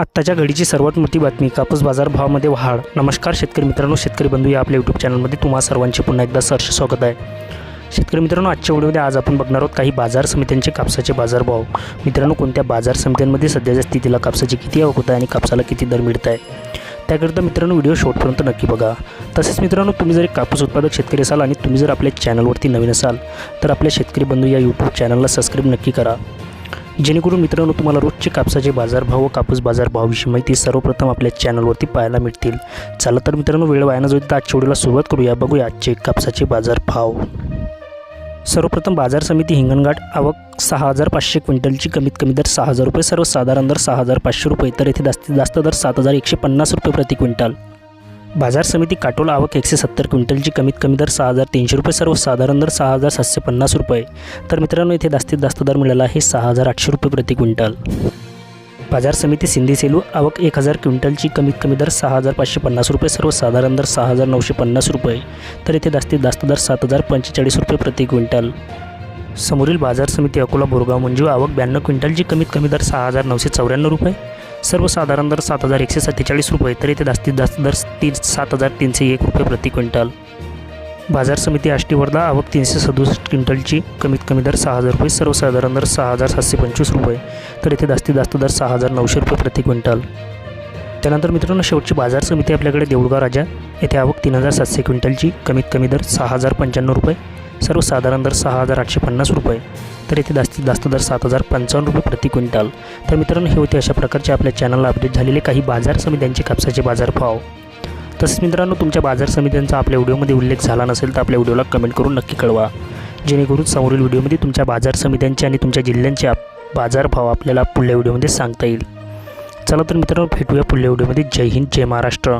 आत्ताच्या घडीची सर्वात मोठी बातमी कापूस बाजारभावामध्ये वाढ. नमस्कार शेतकरी मित्रांनो शेतकरी बंधू या आपल्या यूट्यूब चॅनलमध्ये तुम्हा सर्वांचे पुन्हा एकदा सहर्ष स्वागत आहे. शेतकरी मित्रांनो आजच्या व्हिडिओमध्ये आज आपण बघणार आहोत काही बाजार समित्यांचे कापसाचे बाजारभाव. मित्रांनो कोणत्या बाजार समित्यांमध्ये सध्याच्या स्थितीला कापसाची किती आवक होत आहे आणि कापसाला किती दर मिळत आहे? त्याकरिता मित्रांनो व्हिडिओ शॉर्टपर्यंत नक्की बघा. तसेच मित्रांनो तुम्ही जर एक कापूस उत्पादक शेतकरी असाल आणि तुम्ही जर आपल्या चॅनलवरती नवीन असाल तर आपल्या शेतकरी बंधू या यूट्यूब चॅनलला सबस्क्राईब नक्की करा. जेणेकरून मित्रांनो तुम्हाला रोजचे कापसाचे बाजारभाव व कापूस बाजारभावाविषयी माहिती सर्वप्रथम आपल्या चॅनलवरती पाहायला मिळतील. चला तर मित्रांनो वेळ वाया न तर आजच्या व्हिडिओला सुरुवात करूया. बघूया आजचे कापसाचे बाजारभाव सर्वप्रथम बाजार समिती हिंगणघाट आवक सहा हजार पाचशे क्विंटलची कमीत कमी दर सहा हजार रुपये सर्वसाधारण दर सहा हजार पाचशे रुपये तर येथे जास्तीत जास्त दर सात हजार एकशे पन्नास रुपये प्रति क्विंटल. बाजार समिती काटोल आवक एकशे सत्तर क्विंटलची कमीत कमी दर सहा हजार तीनशे रुपये सर्वसाधारण दर सहा हजार सातशे पन्नास रुपये. तर मित्रांनो इथे जास्तीत जास्त दर मिळाला आहे सहा हजार आठशे रुपये प्रति क्विंटल. बाजार समिती सिंधी सेलू आवक एक हजार क्विंटलची कमीत कमी दर सहा हजार पाचशे पन्नास रुपये सर्वसाधारण दर सहा हजार नऊशे पन्नास रुपये. तर इथे जास्तीत जास्त दर सात हजार पंचेचाळीस रुपये प्रति क्विंटल. समोरील बाजार समिती अकोला बोरगाव मंजू आवक ब्याण्णव क्विंटलची कमीत कमी दर सहा हजार नऊशे चौऱ्याण्णव रुपये. सर्वसाधारण दर सात हजार एकशे सत्तेचाळीस रुपये तर येथे जास्तीत जास्त दर तीन सात हजार तीनशे एक रुपये प्रति क्विंटल. बाजार समिती आष्टी वर्धा आवक तीनशे सदुसष्ट क्विंटलची कमीत कमी दर सहा हजार रुपये सर्वसाधारण दर सहा हजार सातशे पंचवीस रुपये तर येथे जास्तीत जास्त दर सहा हजार नऊशे रुपये प्रति क्विंटल. त्यानंतर मित्रांनो शेवटची बाजार समिती आपल्याकडे देऊळगाव राजा. येथे आवक तीन हजार सातशे क्विंटलची कमीत कमी दर सहा हजार पंच्याण्णव रुपये सर्वसाधारण दर सहा हजार आठशे पन्नास रुपये तर येथे जास्तीत जास्त दर सात हजार पंचावन्न रुपये प्रति क्विंटल. तर मित्रांनो हे होते अशा प्रकारचे आपल्या चॅनलला अपडेट झालेले काही बाजार समित्यांचे कापसाचे बाजारभाव. तसेच मित्रांनो तुमच्या बाजार समित्यांचा आपल्या व्हिडिओमध्ये उल्लेख झाला नसेल तर आपल्या व्हिडिओला कमेंट करून नक्की कळवा. जेणेकरून समोरील व्हिडिओमध्ये तुमच्या बाजार समित्यांचे आणि तुमच्या जिल्ह्यांचे आप- बाजारभाव आपल्याला पुढल्या व्हिडिओमध्ये सांगता येईल. चला तर मित्रांनो भेटूया पुढल्या व्हिडिओमध्ये. जय हिंद जय महाराष्ट्र.